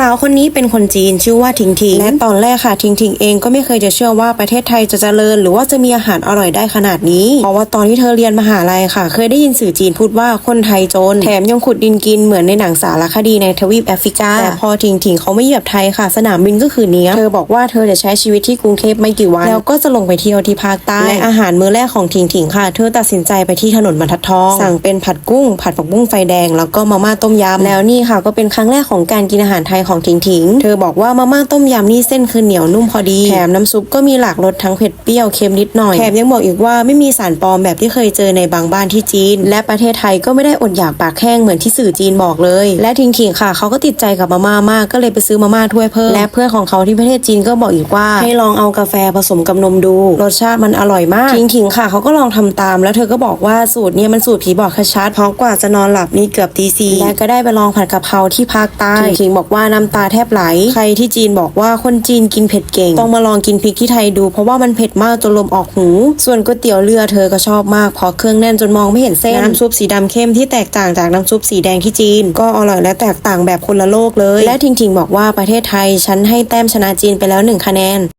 สาวคนนี้เป็นคนจีนชื่อว่าทิงทิงและตอนแรกค่ะทิงทิงเองก็ไม่เคยจะเชื่อว่าประเทศไทยจะเจริญ หรือว่าจะมีอาหารอร่อยได้ขนาดนี้ เพราะว่าตอนที่เธอเรียนมหาลัยค่ะ เคยได้ยินสื่อจีนพูดว่าคนไทยจน แถมยังขุดดินกินเหมือนในหนังสารคดีในทวีปแอฟริกาแต่พอทิงทิงเขาไม่เหยียบไทยค่ะ สนามบินก็คือเนี้ยบเธอบอกว่าเธอจะใช้ชีวิตที่กรุงเทพไม่กี่วันแล้วก็จะลงไปเที่ยวที่ภาคใต้และอาหารมื้อแรกของทิงทิงค่ะ เธอตัดสินใจไปที่ถนนบรรทัดทองสั่งเป็นผัดกุ้ง ผัดผักบุ้งไฟแดง แล้วก็มาม่าต้มยำแล้วนี่ค่ะก็เป็นครั้งแรกของการกินอาหารไทยของทิงทิงเธอบอกว่ามาม่าต้มยำนี่เส้นคือเหนียวนุ่มพอดี แถมน้ำซุปก็มีหลากรสทั้งเผ็ดเปรี้ยวเค็มนิดหน่อย แถมยังบอกอีกว่าไม่มีสารปลอมแบบที่เคยเจอในบางบ้านที่จีน และประเทศไทยก็ไม่ได้อดอยากปากแห้งเหมือนที่สื่อจีนบอกเลย และทิงทิงค่ะเขาก็ติดใจกับมาม่ามากก็เลยไปซื้อมาม่าถ้วยเพิ่มและเพื่อนของเขาที่ประเทศจีนก็บอกอีกว่า ให้ลองเอากาแฟผสมกับนมดู รสชาติมันอร่อยมากทิงทิงค่ะเขาก็ลองทำตาม แล้วเธอก็บอกว่าสูตรเนี้มันสูตรผีบอกชัดเพราะกว่าจะนอนหลับนี่เกือบตีสี่และก็ได้ไปลองผัดกะเพราที่ภาคใต้ทิงทิงบอกว่าน้ำตาแทบไหล ใครที่จีนบอกว่าคนจีนกินเผ็ดเก่ง ต้องมาลองกินพริกที่ไทยดู เพราะว่ามันเผ็ดมากจนลมออกหู ส่วนก๋วยเตี๋ยวเรือเธอก็ชอบมากเพราะเครื่องแน่นจนมองไม่เห็นเส้น น้ำซุปสีดำเข้มที่แตกต่างจากน้ำซุปสีแดงที่จีน ก็อร่อยและแตกต่างแบบคนละโลกเลย และทิงทิงบอกว่าประเทศไทยฉันให้แต้มชนะจีนไปแล้วหนึ่งคะแนน